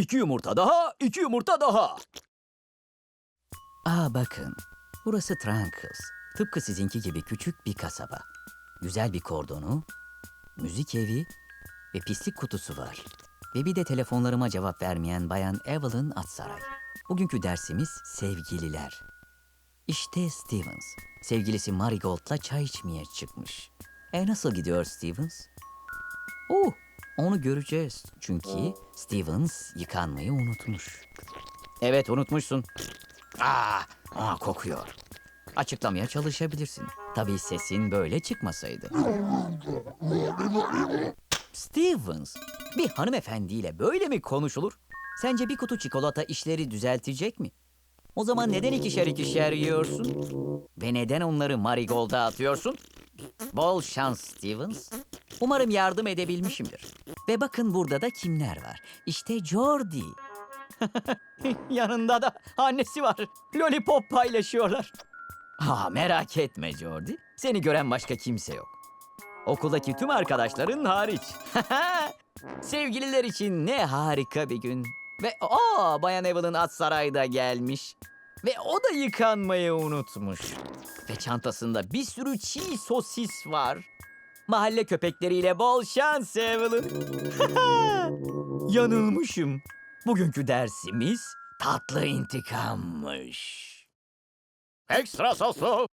İki yumurta daha, iki yumurta daha. Aa bakın, burası Trankles. Tıpkı sizinki gibi küçük bir kasaba. Güzel bir kordonu, müzik evi ve pislik kutusu var. Ve bir de telefonlarıma cevap vermeyen Bayan Evelyn Atsaray. Bugünkü dersimiz sevgililer. İşte Stevens. Sevgilisi Marigold'la çay içmeye çıkmış. E nasıl gidiyor Stevens? Oh, onu göreceğiz. Çünkü Stevens yıkanmayı unutmuş. Evet unutmuşsun. Aa, aa kokuyor. Açıklamaya çalışabilirsin. Tabii sesin böyle çıkmasaydı. Stevens, bir hanımefendiyle böyle mi konuşulur? Sence bir kutu çikolata işleri düzeltecek mi? O zaman neden ikişer ikişer yiyorsun? Ve neden onları marigold'a atıyorsun? Bol şans Stevens. Umarım yardım edebilmişimdir. Ve bakın burada da kimler var. İşte Jordi. Yanında da annesi var. Lollipop paylaşıyorlar. Ha merak etme Jordi. Seni gören başka kimse yok. Okuldaki tüm arkadaşların hariç. Sevgililer için ne harika bir gün. Ve aa Bayan Evelyn at sarayda gelmiş. Ve o da yıkanmayı unutmuş. Ve çantasında bir sürü çiğ sosis var. Mahalle köpekleriyle bol şans Evelyn. Yanılmışım. Bugünkü dersimiz tatlı intikammış. Ekstra soslu